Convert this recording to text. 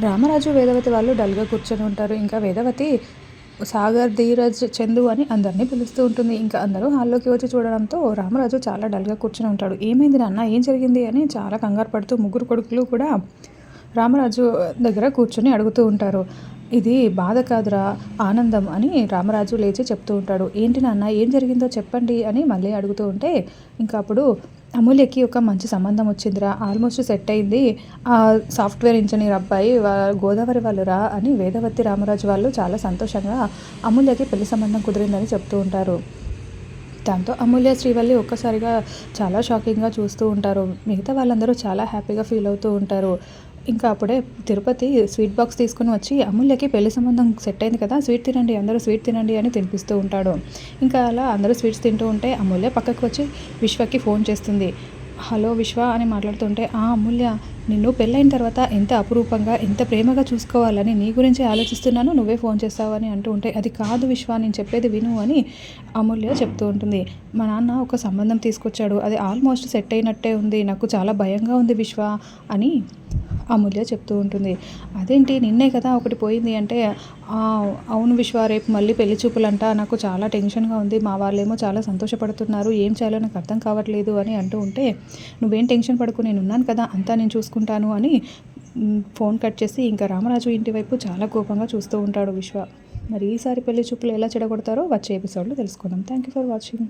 రామరాజు వేదవతి వాళ్ళు డల్గా కూర్చొని ఉంటారు. ఇంకా వేదవతి సాగర్ ధీరజ్ చందు అని అందరినీ పిలుస్తూ ఉంటుంది. ఇంకా అందరూ హాల్లోకి వచ్చి చూడడంతో రామరాజు చాలా డల్గా కూర్చొని ఉంటాడు. ఏమైంది నాన్న? ఏం జరిగింది? అని చాలా కంగారు పడుతూ ముగ్గురు కొడుకులు కూడా రామరాజు దగ్గర కూర్చొని అడుగుతూ ఉంటారు. ఇది బాధ కాదురా ఆనందం అని రామరాజు లేచి చెప్తూ ఉంటాడు. ఏంటి నాన్న ఏం జరిగిందో చెప్పండి అని మళ్ళీ అడుగుతూ ఉంటే ఇంకా అప్పుడు అమూల్యకి ఒక మంచి సంబంధం వచ్చిందిరా ఆల్మోస్ట్ సెట్ అయింది. ఆ సాఫ్ట్వేర్ ఇంజనీర్ అబ్బాయి గోదావరి వాళ్ళు రా అని వేదవతి రామరాజు వాళ్ళు చాలా సంతోషంగా అమూల్యకి పెళ్ళి సంబంధం కుదిరిందని చెప్తూ ఉంటారు. దాంతో అమూల్య శ్రీవల్లి ఒక్కసారిగా చాలా షాకింగ్గా చూస్తూ ఉంటారు. మిగతా వాళ్ళందరూ చాలా హ్యాపీగా ఫీల్ అవుతూ ఉంటారు. ఇంకా అప్పుడే తిరుపతి స్వీట్ బాక్స్ తీసుకుని వచ్చి అమూల్యకి పెళ్ళి సంబంధం సెట్ అయింది కదా స్వీట్ తినండి అందరూ స్వీట్ తినండి అని తినిపిస్తూ ఉంటాడు. ఇంకా అలా అందరూ స్వీట్స్ తింటూ ఉంటే అమూల్య పక్కకు వచ్చి విశ్వకి ఫోన్ చేస్తుంది. హలో విశ్వ అని మాట్లాడుతుంటే ఆ అమూల్య నిన్ను పెళ్ళైన తర్వాత ఎంత అపురూపంగా ఎంత ప్రేమగా చూసుకోవాలని నీ గురించి ఆలోచిస్తున్నాను నువ్వే ఫోన్ చేస్తావని అంటూ ఉంటే అది కాదు విశ్వ నేను చెప్పేది విను అని అమూల్య చెప్తూ ఉంటుంది. మా నాన్న ఒక సంబంధం తీసుకొచ్చాడు. అది ఆల్మోస్ట్ సెట్ అయినట్టే ఉంది. నాకు చాలా భయంగా ఉంది విశ్వ అని అమూల్య చెప్తూ ఉంటుంది. అదేంటి? నిన్నే కదా ఒకటి పోయింది అంటే అవును విశ్వ రేపు మళ్ళీ పెళ్ళి చూపులంట. నాకు చాలా టెన్షన్గా ఉంది. మా వాళ్ళేమో చాలా సంతోషపడుతున్నారు. ఏం చేయాలో నాకు అర్థం కావట్లేదు అని అంటూ ఉంటే నువ్వేం టెన్షన్ పడుకు నేను ఉన్నాను కదా. అంతా నేను చూసుకుంటాను అని ఫోన్ కట్ చేసి ఇంకా రామరాజు ఇంటి వైపు చాలా కోపంగా చూస్తూ ఉంటాడు విశ్వ. మరి ఈసారి పెళ్ళి చూపులు ఎలా చెడగొడతారో వచ్చే ఎపిసోడ్లో తెలుసుకుందాం. Thank you for watching.